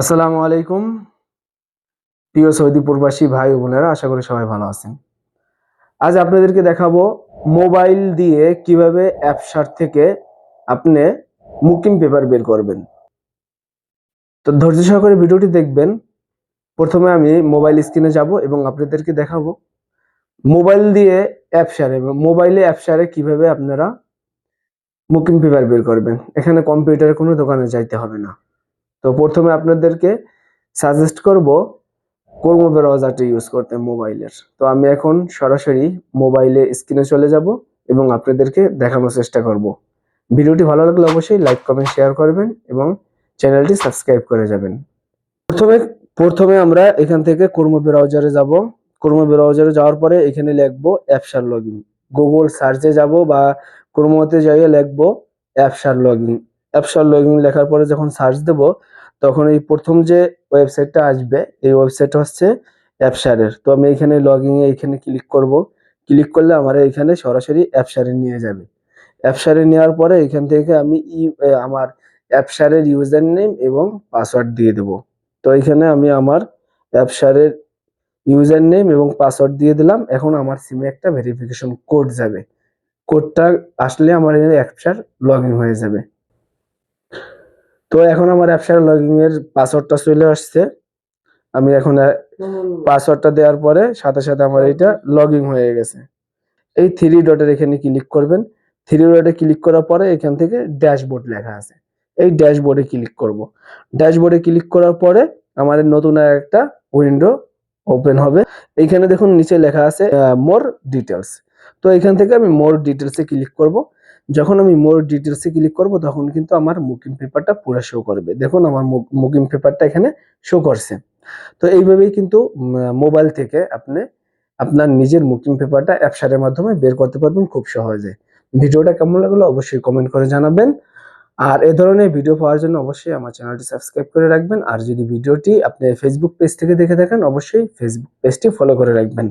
আসসালামু আলাইকুম। প্রিয় সৌদি প্রবাসী ভাই বোনেরা, আশা করি সবাই ভালো আছেন। আজ আপনাদেরকে দেখাবো মোবাইল দিয়ে কীভাবে অ্যাপসার থেকে আপনি মুকিম পেপার বের করবেন। তো ধৈর্য সহকারে ভিডিওটি দেখবেন। প্রথমে আমি মোবাইল স্ক্রিনে যাব এবং আপনাদেরকে দেখাবো মোবাইল দিয়ে অ্যাপসারে মোবাইলে অ্যাপসারে কীভাবে আপনারা মুকিম পেপার বের করবেন। এখানে কম্পিউটারের কোনো দোকানে যাইতে হবে না। তো প্রথমে আপনাদেরকে সাজেস্ট করব কর্ম ব্রাউজারটি ইউজ করতে মোবাইলের তো আমি এখন সরাসরি মোবাইলে স্ক্রিনে চলে যাব এবং আপনাদেরকে দেখানোর চেষ্টা করব। ভিডিওটি ভালো লাগলে অবশ্যই লাইক কমেন্ট শেয়ার করবেন এবং চ্যানেলটি সাবস্ক্রাইব করে যাবেন। প্রথমে প্রথমে আমরা এখান থেকে কর্ম ব্রাউজারে যাব। কর্ম ব্রাউজারে যাওয়ার পরে এখানে লিখব অ্যাপসার লগইন গুগল সার্চে যাব বা কর্মতে যাইয়ে লিখব অ্যাপসার লগইন অ্যাপসার লগইন লেখার পরে যখন সার্চ দেব তখন এই প্রথম যে ওয়েবসাইটটা আসবে এই ওয়েবসাইট হচ্ছে অ্যাপসারের তো আমি এখানে ইন এখানে ক্লিক করব। ক্লিক করলে আমার এখানে সরাসরি অ্যাপসারে নিয়ে যাবে। অ্যাপসারে নেওয়ার পরে এখান থেকে আমি ই- এ, আমার অ্যাপসারের ইউজার নেম এবং পাসওয়ার্ড দিয়ে দেব। তো এখানে আমি আমার অ্যাপসারের ইউজার নেম এবং পাসওয়ার্ড দিয়ে দিলাম। এখন আমার সিমে একটা ভেরিফিকেশন কোড যাবে। কোডটা আসলে আমার অ্যাপসার লগ হয়ে যাবে। তো এখন আমার অ্যাপসার লগইন এর পাসওয়ার্ডটা চলে আসছে। আমি এখন পাসওয়ার্ডটা দেওয়ার পরে সাথে সাথে আমার এটা লগইন হয়ে গেছে। এই থ্রি ডটের এখানে ক্লিক করবেন। থ্রি ডটে ক্লিক করার পরে এখান থেকে ড্যাশবোর্ড লেখা আছে। এই ড্যাশবোর্ডে ক্লিক করব। ড্যাশবোর্ডে ক্লিক করার পরে আমার নতুন একটা উইন্ডো ওপেন হবে। এইখানে দেখুন নিচে লেখা আছে মোর ডিটেলস তো এখান থেকে আমি মোর ডিটেলসে ক্লিক করব। যখন আমি মোর ডিটেলসে ক্লিক করব, তখন কিন্তু আমার মুকিম পেপারটা পুরো শো করবে। দেখুন আমার মুকিম পেপারটা এখানে শো করছে। তো এইভাবেই কিন্তু মোবাইল থেকে আপনি আপনার নিজের মুকিম পেপারটা অ্যাপসারের মাধ্যমে বের করতে পারবেন, খুব সহজে। ভিডিওটা কেমন লাগল অবশ্যই কমেন্ট করে জানাবেন। আর এ ধরনের ভিডিও পাওয়ার জন্য অবশ্যই আমার চ্যানেলটি সাবস্ক্রাইব করে রাখবেন। আর যদি ভিডিওটি আপনি ফেসবুক পেজ থেকে দেখে থাকেন, অবশ্যই ফেসবুক পেজটি ফলো করে রাখবেন।